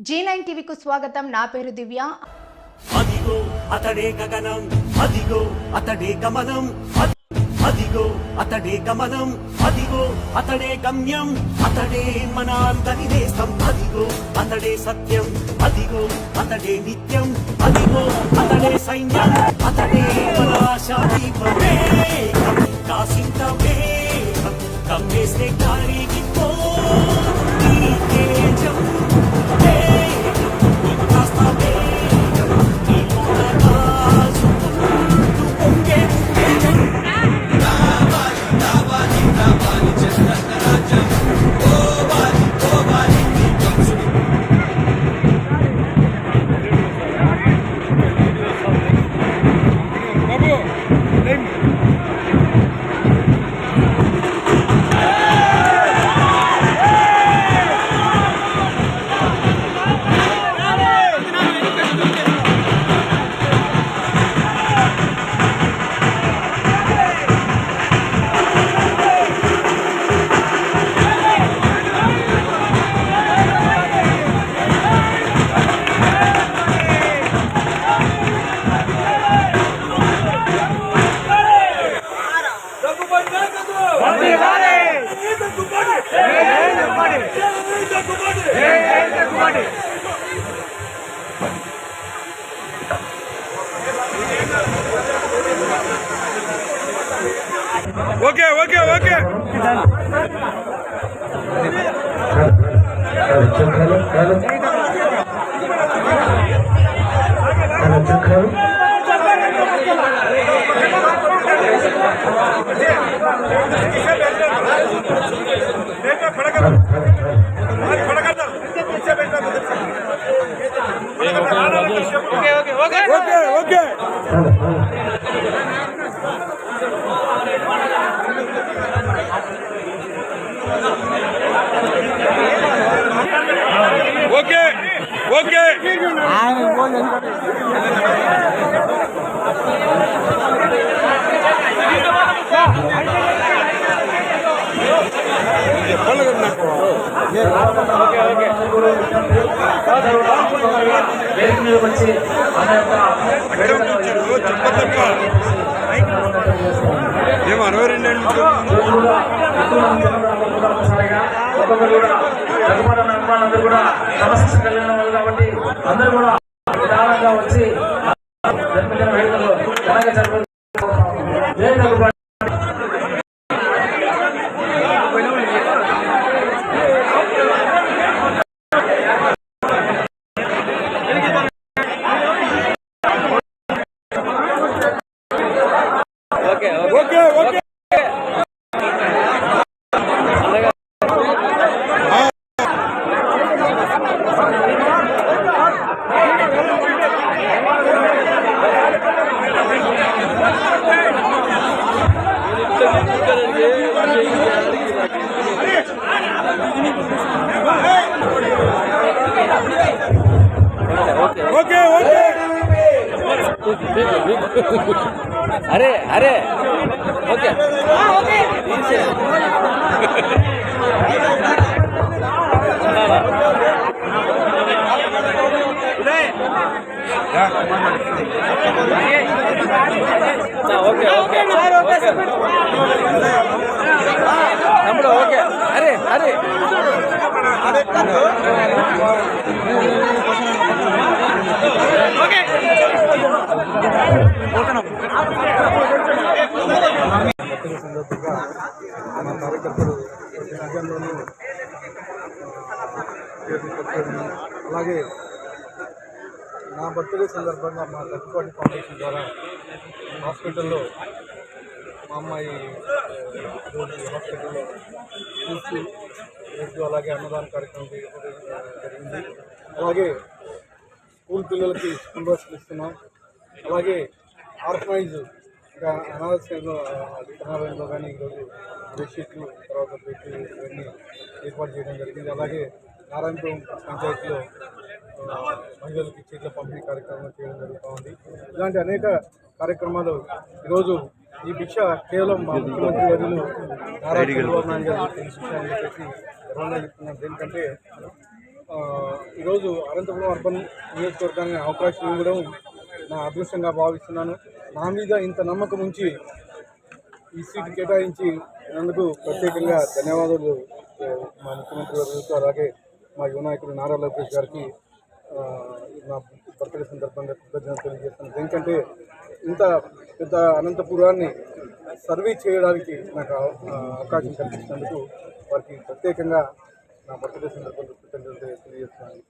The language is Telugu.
జీ నైన్ టీవీకు స్వాగతం. నా పేరు దివ్య. అదిగో అతడే గగనం. అదిగో అతడే గమనం. అదిగో అతడే గమనం. అదిగో అతడే గమ్యం. అతడే మన అందరి దేశం అదిగో అతడే సత్యం. అదిగో అతడే నిత్యం. అదిగో అతడే సైన్యం. అతడే మన ఆశా దీపమే okay okay okay okay okay okay. Okay వేదిక మీద వచ్చి మన యొక్క అరవై రెండు కూడా జనాలు కూడా ఒక్కొక్కరు సమస్య కలిగిన వాళ్ళు కాబట్టి అందరూ కూడా ఓకే ఓకే ఓకే ఓకే అరే ఓకే ఓకే. తమ్ముడు ఓకే అరే అరే. బర్త్డే సందర్భంగా కార్యకర్తలు అలాగే నా బర్త్డే సందర్భంగా మా లక్ష్మణ్ ఫౌండేషన్ ద్వారా హాస్పిటల్లో మా అమ్మాయి హాస్పిటల్లో చూసి రోజు అలాగే అన్నదాన కార్యక్రమం జరిగింది. అలాగే స్కూల్ పిల్లలకి స్కూల్ బస్సులు ఇస్తున్నాం. అలాగే ఆర్ఫనైజ్ ఇంకా అనాథాశ్రయంలో విత్తనాలయంలో కానీ ఈరోజు బెడ్షీట్లు తర్వాత బెడ్లు ఇవన్నీ ఏర్పాటు చేయడం జరిగింది. అలాగే నారాయణపురం పంచాయతీలో మహిళలకి చీట్ల పంపిణీ కార్యక్రమం చేయడం జరుగుతూ ఉంది. ఇలాంటి అనేక కార్యక్రమాలు ఈరోజు ఈ భిక్ష కేవలం మా ముఖ్యమంత్రి గారు నారా చంద్రబాబు నాయుడు గారు విషయాన్ని చెప్పేసి గర్వంగా చెప్తున్నాను ఎందుకంటే ఈరోజు అనంతపురం అర్బన్ నియోజకవర్గానికి అవకాశం ఇవ్వడం నా అదృష్టంగా భావిస్తున్నాను. నా మీద ఇంత నమ్మకం ఉంచి ఈ సీటు కేటాయించి అందుకు ప్రత్యేకంగా ధన్యవాదాలు మా ముఖ్యమంత్రి గారికి అలాగే మా యువ నాయకుడు నారా లోకేష్ గారికి నా బర్త్డే సందర్భంగా కృతజ్ఞతలు తెలియజేస్తాను ఎందుకంటే ఇంత పెద్ద అనంతపురాన్ని సర్వే చేయడానికి నాకు అవకాశం కల్పించినందుకు వారికి ప్రత్యేకంగా నా బర్త్డే సందర్భంగా కృతజ్ఞతలు తెలియజేస్తున్నాను.